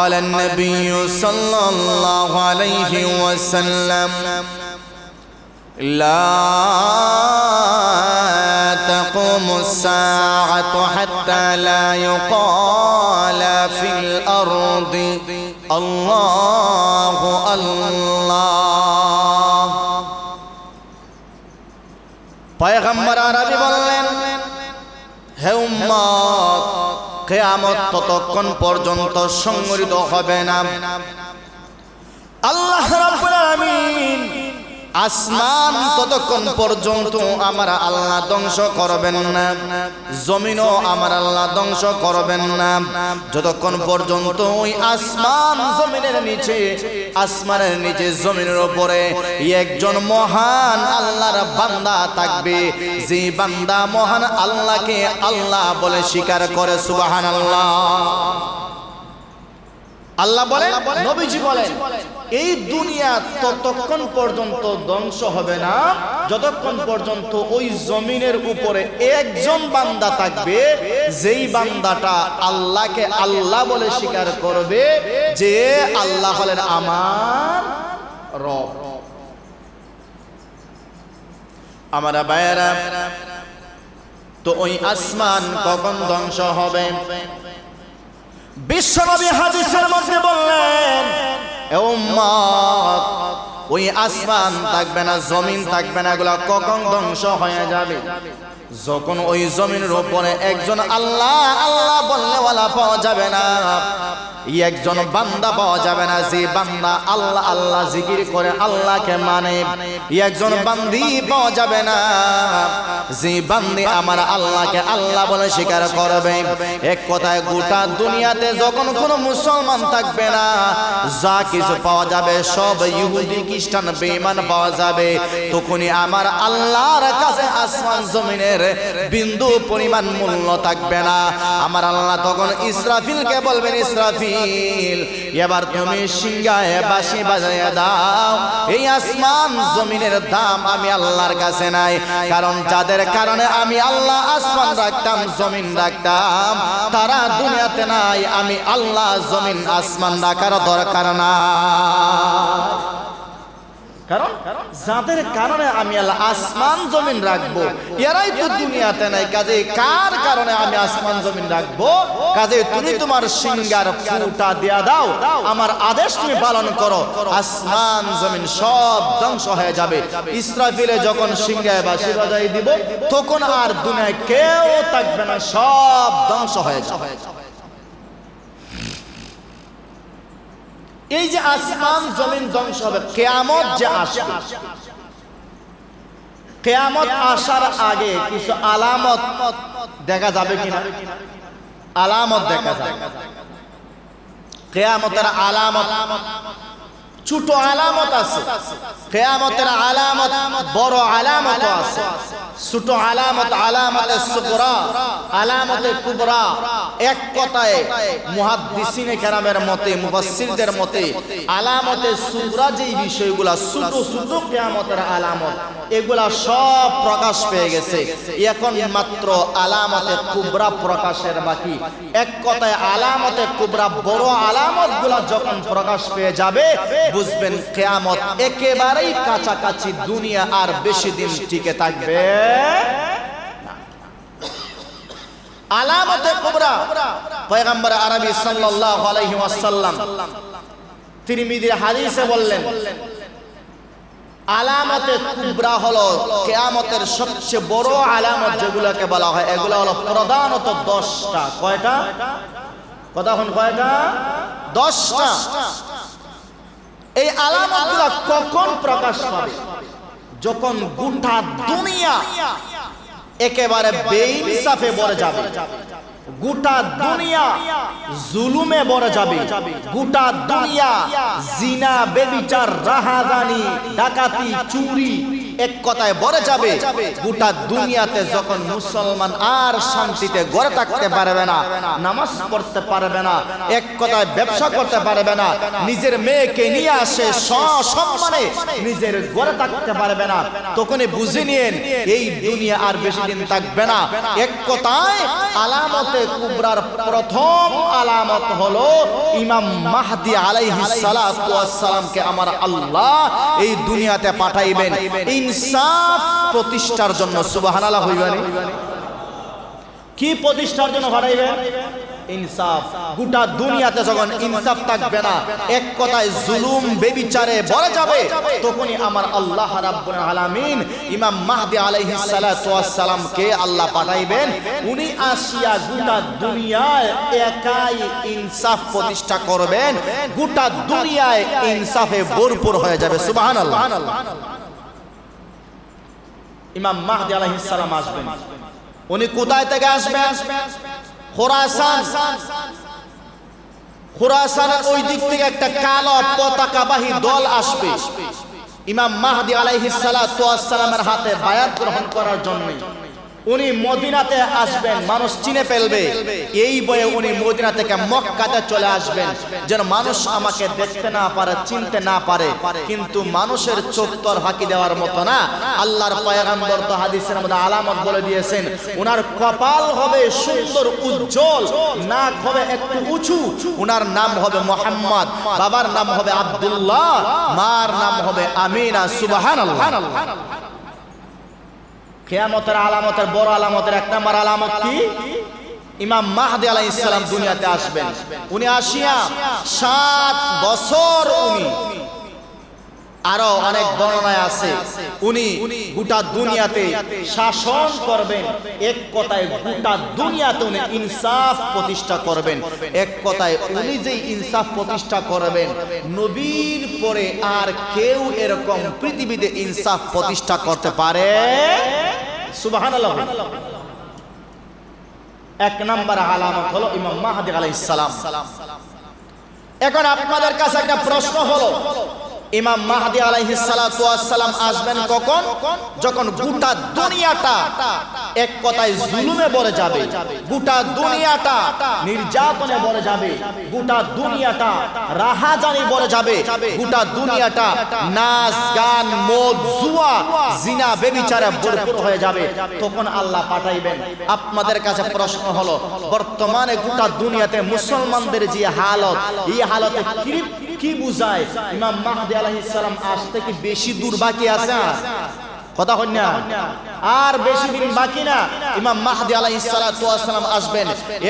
قال النبي صلى الله عليه وسلم لا تقوم الساعة حتى لا يقال في الأرض الله الله পয়গম্বর আরবি বললেন হে উম্মত কেয়ামত ততক্ষণ পর্যন্ত সংগঠিত হবে না। আল্লাহ রাব্বুল আলামিন আসমান ততক্ষণ পর্যন্ত আমার আল্লাহ ধ্বংস করবেন না। জমিনও আমার আল্লাহ ধ্বংস করবেন না। যতক্ষণ পর্যন্ত ওই আসমান জমিনের নিচে, আসমানের নিচে জমিনের উপরে একজন মহান আল্লাহর বান্দা থাকবে, যে বান্দা মহান আল্লাহকে আল্লাহ বলে স্বীকার করে সুবাহান আল্লাহ আল্লাহ বলেন, নবীজি বলেন এই দুনিয়া ততক্ষণ পর্যন্ত ধ্বংস হবে না। যতক্ষণ পর্যন্ত ওই জমিনের উপরে একজন বান্দা থাকবে, যেই বান্দাটা আল্লাহকে আল্লাহ বলে স্বীকার করবে, যে আল্লাহ হলেন আমার রব। আমরা বাইরা তো ওই আসমান কখন ধ্বংস হবে? বিশ্বনবী হাদিসের মধ্যে বললেন ওই আসমান থাকবে না, জমিন থাকবে না, এগুলা কখন ধ্বংস হয়ে যাবে? যখন ওই জমিনের উপরে একজন আল্লাহ আল্লাহ বললে পাওয়া যাবে না একজন বান্দা পাওয়া যাবে না, যে বান্দা আল্লাহ আল্লাহ জিকির করে আল্লাহকে মানে। একজন বান্দি পাওয়া যাবে না, যে বান্দি আমার আল্লাহকে আল্লাহ বলে স্বীকার করবে। এক কথায় গোটা দুনিয়াতে যখন কোনো মুসলমান থাকবে না, যা কিছু পাওয়া যাবে সব ইহুদি, খ্রিস্টান, বেঈমান পাওয়া যাবে। তখনই আমার আল্লাহর কাছে আসমান জমিনের বিন্দু পরিমাণ মূল্য থাকবে না। আমার আল্লাহ তখন ইসরাফিলকে বলবেন, ইসরাফিল এবার তুমি সিংহায় বাসি বাজাইয়া দাও। এই আসমান জমিনের দাম আমি আল্লাহর কাছে নাই। কারণ যাদের কারণে আমি আল্লাহ আসমান রাখতাম, জমিন রাখতাম। তারা দুনিয়াতে নাই, আমি আল্লাহ জমিন আসমান রাখার দরকার না কারণ যাদের কারণে আমি আল্লাহ আসমান জমিন রাখব, এরাই তো দুনিয়াতে নাই। কাজে কার কারণে আমি আসমান জমিন রাখব? কাজে তুমি তোমার সিঙ্গার ফুটা দিয়া দাও, আমার আদেশ তুমি পালন করো। আসমান জমিন সব ধ্বংস হয়ে যাবে। ইসরাফিলে যখন সিঙ্গায় বাসি বাজাই দিব, তখন আর দুনিয়ায় কেউ থাকবে না, সব ধ্বংস হয়ে যাবে। এই যে আসমান জমিন ধ্বংস হবে, কেয়ামত যে আসবে। কেয়ামত আসার আগে কিছু আলামত দেখা যাবে কিনা? আলামত দেখা যাবে। কেয়ামতের আলামত, ছোট আলামত আছে। কেয়ামতের আলামত, বড় আলামত আছে। ছোট আলামত, আলামতে সুকরা আলামতে কুবরা, এক কথায় মুহাদ্দিসিনে কেরামের মতে, মুফাসসিরদের মতে, আলামতে সুকরা যেই বিষয়গুলা ছোট ছোট কিয়ামতের আলামত, এগুলা সব প্রকাশ পেয়ে গেছে। এখন মাত্র আলামতে কুবরা প্রকাশের বাকি। এক কথায় আলামতে কুবরা বড় আলামতগুলা যখন প্রকাশ পেয়ে যাবে, বুঝবেন কেয়ামত একেবারেই কাছাকাছি দুনিয়া আর বেশি দিন টিকে থাকবে। আলামতে কুবরা আরবি সাল্লাল্লাহু আলাইহি ওয়াসাল্লাম। তিরমিজির হাদিসে বললেন, আলামতে কুবরা হলো সবচেয়ে বড় আলামত যেগুলোকে বলা হয়। এগুলো হলো প্রধানত দশটা। কয়টা? কথা হন কয়টা? দশটা। এই আলামতগুলো কখন প্রকাশ পাবে? যখন গুন্ডা দুনিয়া একেবারে বেইনসাফে বড় যাবে, গোটা দুনিয়া জুলুমে বড় যাবে, গোটা দুনিয়া জিনা, বেবিচার, রাহাজানি, ডাকাতি, চুরি এক কথায় বলে যাবে গোটা দুনিয়াতে যখন মুসলমান আর শান্তিতে গড়ে থাকতে পারবে না নামাজ পড়তে পারবে না এক কথায় ব্যবসা করতে পারবে না নিজের মেয়েকে নিয়ে আসে সম্মানে নিজের গড়ে থাকতে পারবে না তখনই বুঝে নিয়েন এই দুনিয়া আর বেশি দিন থাকবে না। এক কথায় আলামতে কুবরার প্রথম আলামত হলো ইমাম মাহদি আলাইহিস সালাতু ওয়াস সালামকে আমার আল্লাহ এই দুনিয়াতে পাঠাইবেন। ইনসাফ প্রতিষ্ঠার জন্য, সুবহানাল্লাহ হইবানি। কি প্রতিষ্ঠার জন্য পাঠাইবেন ইনসাফ। গোটা দুনিয়াতে যখন ইনসাফ থাকবে না, এক কথায় জুলুম, বেবিচারে যাবে, তখনই আমার আল্লাহ রাব্বুল আলামিন ইমাম মাহদি সালাতু আল্লাহ পাঠাইবেন। উনি আসিয়া গোটা দুনিয়ায় একাই ইনসাফ প্রতিষ্ঠা করবেন। গোটা দুনিয়ায় ইনসাফে ভরপুর হয়ে যাবে, সুবহানাল্লাহ। ইমাম মাহদি আলাইহিস সালাম আসবেন। উনি কোথায় থেকে আসবেন? খোরাসান। খোরাসানের ওই দিক থেকে একটা কালো পতাকাবাহী দল আসবে। ইমাম মাহদি আলাইহিস সালামের হাতে বায়াত গ্রহণ করার জন্য উনি মদিনাতে আসবেন, মানুষ চিনে ফেলবে। এই বয়ে উনি মদিনা থেকে মক্কাতে চলে আসবেন। যেন মানুষ আমাকে দেখতে না পারে, চিনতে না পারে। কিন্তু মানুষের চোখ তর ফাঁকি দেওয়ার মতো না। আল্লাহর পয়গাম্বর তো হাদিসের মধ্যে আলামত বলে দিয়েছেন ওনার কপাল হবে সুন্দর, উজ্জ্বল, নাক হবে একটু উঁচু। ওনার নাম হবে মোহাম্মদ, বাবার নাম হবে আব্দুল্লাহ, মার নাম হবে আমিনা, সুবহানাল্লাহ। কেয়ামতের আলামতের বড় আলামতের এক নম্বর আলামত কি? ইমাম মাহদি আলাহ ইসলাম দুনিয়াতে আসবেন। উনি আসিয়া সাত বছর উনি আরও অনেক বর্ণনায় আছে। উনি গোটা দুনিয়াতে শাসন করবেন। এক কথায় গোটা দুনিয়াতে উনি ইনসাফ প্রতিষ্ঠা করবেন। এক কথায় উনি যে ইনসাফ প্রতিষ্ঠা করবেন, নবীর পরে আর কেউ এরকম পৃথিবীতে ইনসাফ প্রতিষ্ঠা করতে পারে সুবহানাল্লাহ। এক নাম্বার আলামত হলো ইমাম মাহাদি আলাইসালাম সালাম। এখন আপনাদের কাছে একটা প্রশ্ন হলো, ইমাম মাহাদি আলাইহিস সালাম আসবেন কখন? যখন গোটা দুনিয়াটা এক কথায় জুলুমে ভরে যাবে। গোটা দুনিয়াটা নির্যাতনে ভরে যাবে। গোটা দুনিয়াটা রাহাজানি ভরে যাবে। গোটা দুনিয়াটা নাচ, গান, মদ, জুয়া, জিনা, বেবিচারে ভরপুর হয়ে যাবে। তখন আল্লাহ পাঠাইবেন, আপনাদের কাছে প্রশ্ন হলো, বর্তমানে গোটা দুনিয়াতে মুসলমানদের যে হালত, এই হালতে কি বুঝায়? ইমাম মাহদি আলাইহিস সালাম আসতে কি বেশি দূর বাকি আছে? কথা হন না। আর বেশি দিন বাকি না। ইমাম মাহদি আলাইহিস সালাতু ওয়াস সালাম আসবেন।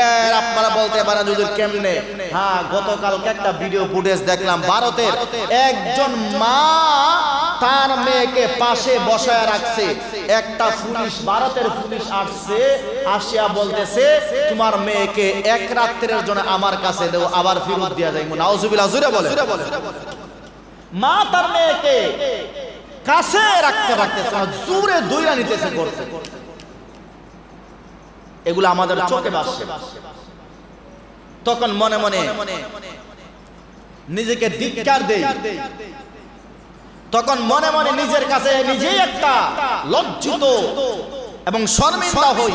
এর আপনারা বলতে পারেন, হুজুর, কেমনে? হ্যাঁ গতকালকে একটা ভিডিও ফুটেজ দেখলাম ভারতের। একজন মা তার মেয়েকে পাশে বসায় রাখছে। একটা পুলিশ, ভারতের পুলিশ আসছে, আসিয়া বলতেছে, তোমার মেয়েকে এক রাত্রের জন্য আমার কাছে দেও, আবার ফেরত দিয়া যায় নাউজুবিল্লাহ, জুরে বলে মা তার মেয়েকে কাছে রাখতে রাখতেছে না, জোরে দইরা নিতেছে করছে এগুলো আমাদের চোখে বাসছে তখন মনে মনে নিজেকে ধিক্কার দেই। তখন মনে মনে নিজের কাছে নিজেই একটা লজ্জিত এবং শর্মিন্দা হই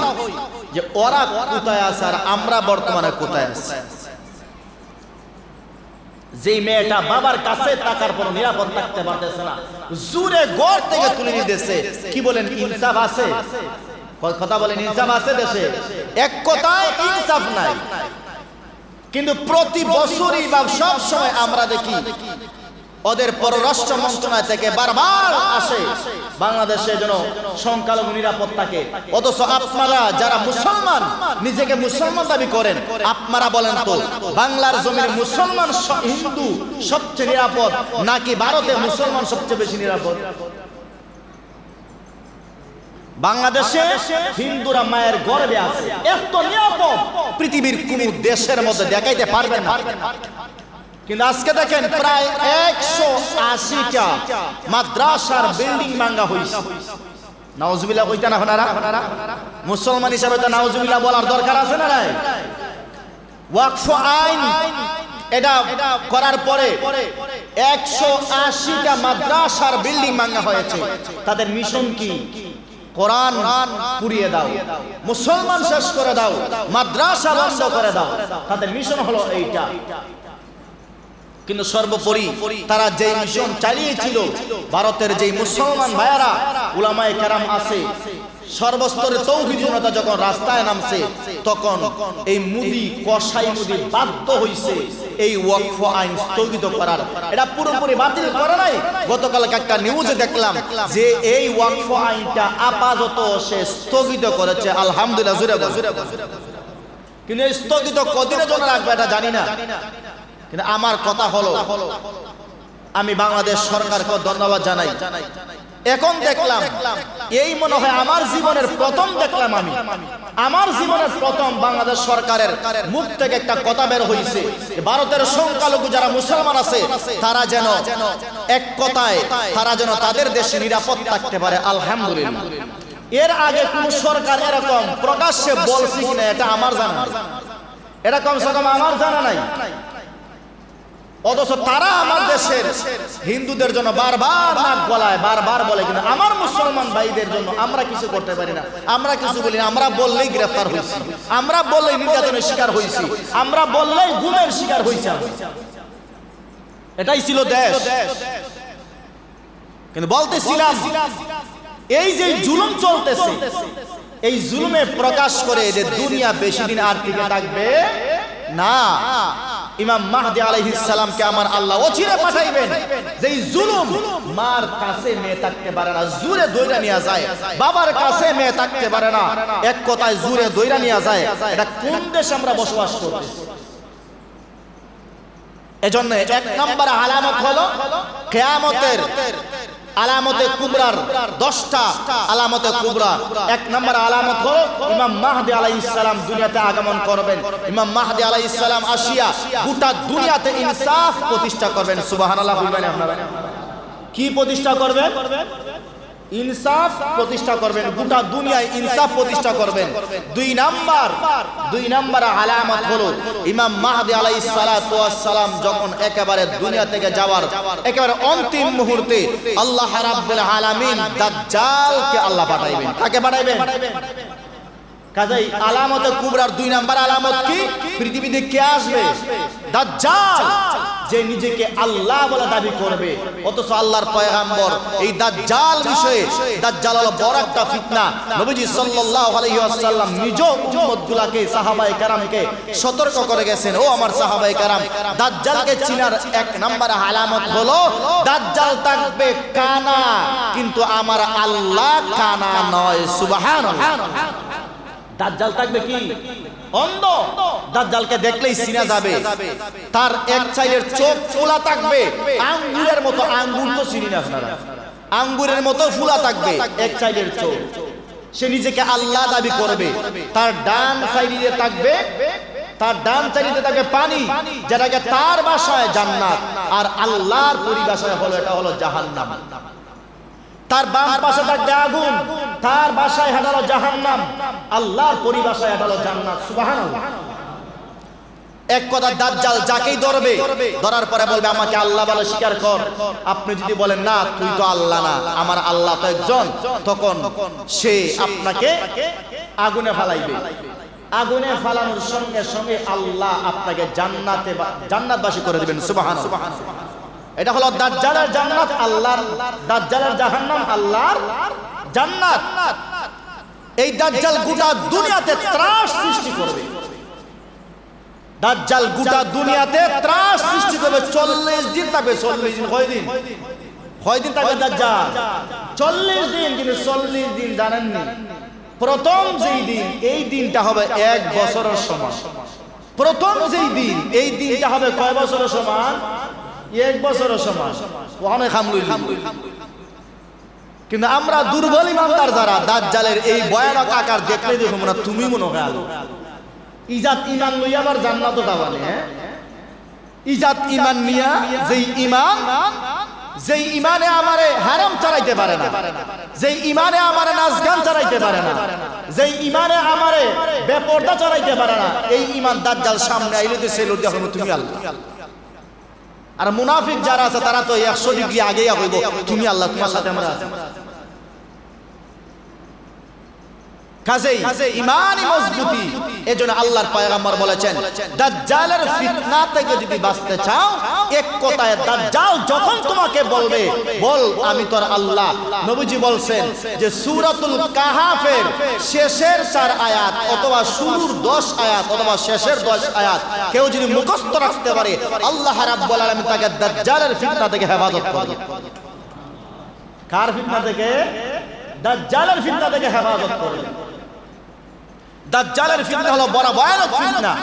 যে ওরা কোথায় আছে আর আমরা বর্তমানে কোথায় আছি। যেই মেয়েটা বাবার কাছে টাকার পর নিরাপদ থাকতে পারতেছে না জুরে গড় থেকে তুলে নিতেছে। কি বলেন, ইনসাফ আছে? কথা বলেন, ইনসাফ আছে দেশে? এক কথায় ইনসাফ নাই। কিন্তু প্রতি বছরই বা সব সময় আমরা দেখি ওদের পররাষ্ট্র মন্ত্রণালয় থেকে বারবার আসে। বাংলাদেশে যেন সংখ্যালঘু নিরাপদ থাকে অথচ আপনারা যারা মুসলমান, নিজেকে মুসলমান দাবি করেন, আপনারা বলেন তো, বাংলার জমির মুসলমান হিন্দু সবচেয়ে নিরাপদ, নাকি ভারতে মুসলমান সবচেয়ে বেশি নিরাপদ? বাংলাদেশে হিন্দুরা মায়ের গর্বে আছে। এত নিরাপদ, পৃথিবীর কোন দেশের মধ্যে দেখাইতে পারবে না। কিন্তু আজকে দেখেন প্রায় একশো আশিটা মাদ্রাসার বিল্ডিং ভাঙ্গা হয়েছে নাউজুবিল্লাহ কইতা না আপনারা? মুসলমান হিসাবে তো নাউজুবিল্লাহ বলার দরকার আছে না নাই? ওয়াকফ আইন এটা করার পরে একশো আশিটা মাদ্রাসার বিল্ডিং ভাঙা হয়েছে। তাদের মিশন কি? কোরআন পুড়িয়ে দাও। মুসলমান শেষ করে দাও। মাদ্রাসা বন্ধ করে দাও। তাদের মিশন হলো এইটা। কিন্তু সর্বোপরি তারা যে মিশন চালিয়েছিল, ভারতের যে মুসলমান ভাইয়ারা, উলামায়ে কেরাম আছে, সর্বস্তরে তৌহিদ জনতা যখন রাস্তায় নামছে, তখন এই মুদি কসাই মুদি বাধ্য হইছে এই ওয়াকফ আইন স্থগিত করার। এটা পুরোপুরি বাতিল করে নাই। গতকালকে একটা নিউজে দেখলাম যে এই ওয়াকফ আইনটা আপাতত সে স্থগিত করেছে। আলহামদুলিল্লাহ বল। কিন্তু স্থগিত কদিনের জন্য রাখবে এটা জানি না। কিন্তু আমার কথা হলো, আমি বাংলাদেশ সরকারকে ধন্যবাদ জানাই। এখন দেখলাম, এই মনে হয় আমার জীবনের প্রথম দেখলাম আমি। আমার জীবনের প্রথম বাংলাদেশ সরকারের মুখ থেকে একটা কথা বের হয়েছে ভারতের সংখ্যালঘু যারা মুসলমান আছে, তারা যেন এক কথায় তারা যেন তাদের দেশে নিরাপদ থাকতে পারে, আলহামদুলিল্লাহ। এর আগে কোন সরকার এরকম প্রকাশ্যে বলছে কিনা, এটা আমার জানা। এটা কমসে আমার জানা নাই। অথচ তারা আমার দেশের হিন্দুদের জন্য বারবার নাক গলায়, বারবার বলে কিন্তু আমার মুসলমান ভাইদের জন্য আমরা কিছু করতে পারি না। আমরা কিছু বলি আমরা বললেই গ্রেফতার হয়েছি আমরা বললেই নির্যাতনের শিকার হয়েছি আমরা বললেই গুমের শিকার হয়েছি এটাই ছিল দেশ। কিন্তু বলতে বলতেছিলাম, এই যে জুলুম চলতেছে, এই জুলুমে প্রকাশ করে যে দুনিয়া বেশি দিন আর টিকে থাকবে না। ইমাম মাহদি আলাইহিসসালামকে আমার আল্লাহ অচিরে পাঠাইবেন। যেই জুলুম মার কাছে মেয়ে থাকতে পারে না, জুরে দইরা নিয়ে যায়। বাবার কাছে মেয়ে থাকতে পারে না, এক কথায় জুরে দইরা নিয়ে যায়। এটা কোন দেশে আমরা বসবাস করি এজন্য এক নম্বর আলামত হলো কেয়ামতের আলামতে কুবরার দশটা আলামতে কুবরা। এক নম্বর আলামত হলো ইমাম মাহদি আলাই ইসলাম দুনিয়াতে আগমন করবেন। ইমাম মাহদি আলাই ইসলাম আসিয়া গোটা দুনিয়াতে ইনসাফ প্রতিষ্ঠা করবেন। সুবাহ আপনারা। কি প্রতিষ্ঠা করবেন? ইনসাফ প্রতিষ্ঠা করবেন, গোটা দুনিয়ায় ইনসাফ প্রতিষ্ঠা করবেন। দুই নাম্বার দুই নাম্বার আলামত হলো ইমাম মাহদি ওয়াস সালাম যখন একেবারে দুনিয়া থেকে যাওয়ার, একেবারে অন্তিম মুহূর্তে আল্লাহ রাব্বুল আলামিন দাজ্জালকে আল্লাহ পাঠাইবেন। কাকে পাঠাইবেন? কাজেই আলামতে কুবরার দুই নাম্বার আলামত কি? পৃথিবীতে কে আসবে? দাজ্জাল, যে নিজেকে আল্লাহ বলে দাবি করবে। অথচ আল্লাহর পয়গাম্বর এই দাজ্জাল বিষয়ে, দাজ্জাল হলো বড় একটা ফিতনা। নবীজি সাল্লাল্লাহু আলাইহি ওয়াসাল্লাম নিজ উম্মতগুলোকে, সাহাবায়ে কেরামকে সতর্ক করে গেছেন। ও আমার সাহাবায়ে কেরাম, দাজ্জালকে চিনার এক নাম্বার আলামত হলো, দাজ্জাল থাকবে কানা, কিন্তু আমার আল্লাহ কানা নয়, সুবহানাল্লাহ। দাজ্জাল থাকবে কি? অন্ধ। দাজ্জালকে দেখলেই চিনা যাবে। তার এক সাইডের চোখ ফোলা থাকবে। আঙ্গুরের মতো আঙ্গুর তো চিনি না আপনারা। আঙ্গুরের মতো ফুলা থাকবে। এক সাইডের চোখ। সে নিজেকে আল্লাহ দাবি করবে। তার ডান সাইডে থাকবে। তার ডান সাইডে থাকবে পানি যেটাকে তার বাসায় জান্নাত। আর আল্লাহর পরিভাষায় হলো এটা হলো জাহান্নাম। তার বাম পাশে থাকবে আগুন তার বাসায় হাঁটালো জাহান্নাম, আল্লাহর পরিভাষায় হাঁটালো জান্নাত, সুবহানাল্লাহ। এক কথা দাজ্জাল যাকেই ধরবে, ধরার পরে বলবে, আমাকে আল্লাহ বলে স্বীকার কর। আপনি যদি বলেন, না, তুই তো আল্লাহ না, আমার আল্লাহ তো একজন, তখন সে আপনাকে আগুনে ফালাইবে। আগুনে ফালানোর সঙ্গে সঙ্গে আল্লাহ আপনাকে জান্নাতে জান্নাতবাসী করে দিবেন, সুবহানাল্লাহ। এটা হলো দাজ্জালের জান্নাত, আল্লাহর দাজ্জালের জাহান্নাম, আল্লাহর জান্নাত। এই দাজ্জাল গোটা দুনিয়াতে ত্রাস সৃষ্টি করবে। দাজ্জাল গোটা দুনিয়াতে ত্রাস সৃষ্টি করবে। চল্লিশ দিন থাকবে, চল্লিশ দিন, কয় দিন? কয় দিন থাকবে দাজ্জাল? চল্লিশ দিন, কিন্তু চল্লিশ দিন জানেননি। প্রথম যেই দিন, এই দিনটা হবে এক বছরের সমান। প্রথম যেই দিন, এই দিনটা হবে কয় বছরের সমান? এক বছরের সমান ওখানে খামলুই কিন্তু আমরা দুর্বল ইমানদার যারা, দাজ্জালের এই ভয়ানক আকার দেখলে দেখো না তুমি মনে হয় আলো। ইজাত ইমান লইয়া আবার জান্নাতও যাবানে হ্যাঁ? ইজাত ইমান নিয়া যেই ইমান, যেই ইমানে আমারে হারাম চালাইতে পারে না, যেই ইমানে আমারে নাচ গান চালাইতে পারে না, যেই ইমানে আমারে বেপর্দা চালাইতে পারে না, এই ইমান দাজ্জাল সামনে আইলে তো সেই লোক দেখো তুমি আল্লাহ। আর মুনাফিক যারা আছে, তারা তো একশো ডিগ্রি আগে হইব তুমি আল্লাহ, তোমার সাথে আমরা আল্লাহর পায়গাম্বর বলেছেন, দাজ্জালের ফিতনা থেকে যদি বাঁচতে চাও এক কথায় দাজ্জাল যখন তোমাকে বলবে, বল, আমি তোর আল্লাহ। নবীজি বলছেন যে সূরাতুল কাহাফের শেষের চার আয়াত অথবা শুরুর 10 আয়াত অথবা শেষের 10 আয়াত কেউ যদি মুখস্থ রাখতে পারে, আল্লাহ রাব্বুল আলামিন তাকে দাজ্জালের ফিতনা থেকে হেফাজত করবে। কার ফিতনা থেকে? দাজ্জালের ফিতনা থেকে হেফাজত করবে। দাজ্জালের ফিতনা হলো বড় ভয়ানক ফিতনা।